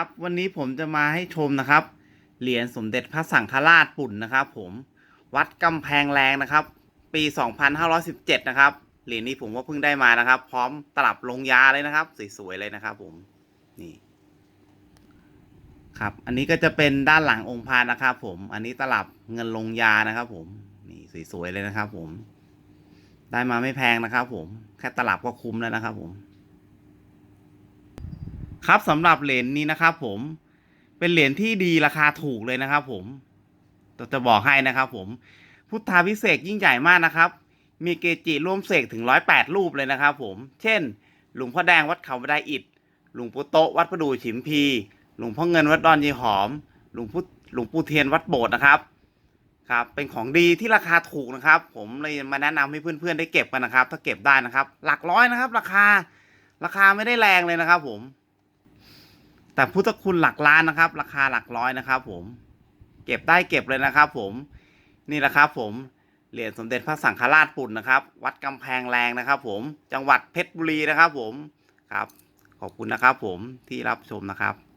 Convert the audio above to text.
ครับวันนี้ผมจะมาให้ชมนะครับ เหรียญสมเด็จพระสังฆราชปุ่นนะครับ ผมวัดกำแพงแรงนะครับ ปี 2517 นะครับ เหรียญนี้ผมก็เพิ่งได้มานะครับ พร้อมตลับลงยาเลยนะครับ สวยๆเลยนะครับ ผมนี่ครับ อันนี้ก็จะเป็นด้านหลังองค์พระนะครับ ผมอันนี้ตลับเงินลงยานะครับ ผมนี่สวยๆเลยนะครับ ผม ได้มาไม่แพงนะครับ ผมแค่ตลับก็คุ้มแล้วนะครับ ผม ครับสำหรับเหรียญนี้นะครับผมเป็นเหรียญที่ดีราคาถูกเลยนะครับผมจะบอกให้นะครับผม พุทธาพิเศษยิ่งใหญ่มากนะครับ มีเกจิร่วมเสกถึงร้อยแปดรูปเลยนะครับผม เช่น หลวงพ่อแดงวัดเขาบันไดอิฐหลวงปู่โตวัดประดู่ฉิมพี หลวงพ่อเงินวัดดอนยีหอม หลวงพุหลวงปู่เทียนวัดโบสถ์นะครับ ครับ เป็นของดีที่ราคาถูกนะครับ ผมเลยมาแนะนำให้เพื่อนๆได้เก็บกันนะครับ ถ้าเก็บได้นะครับ หลักร้อยนะครับ ราคา ราคาไม่ได้แรงเลยนะครับ ผม แต่พุทธคุณหลักล้านนะครับ ราคาหลักร้อยนะครับ ผม เก็บได้เก็บเลยนะครับ ผมนี่แหละครับ ผมเหรียญสมเด็จพระสังฆราชปุ่นนะครับ วัดกำแพงแรงนะครับ ผมจังหวัดเพชรบุรีนะครับ ผมครับ ขอบคุณนะครับ ผมที่รับชมนะครับ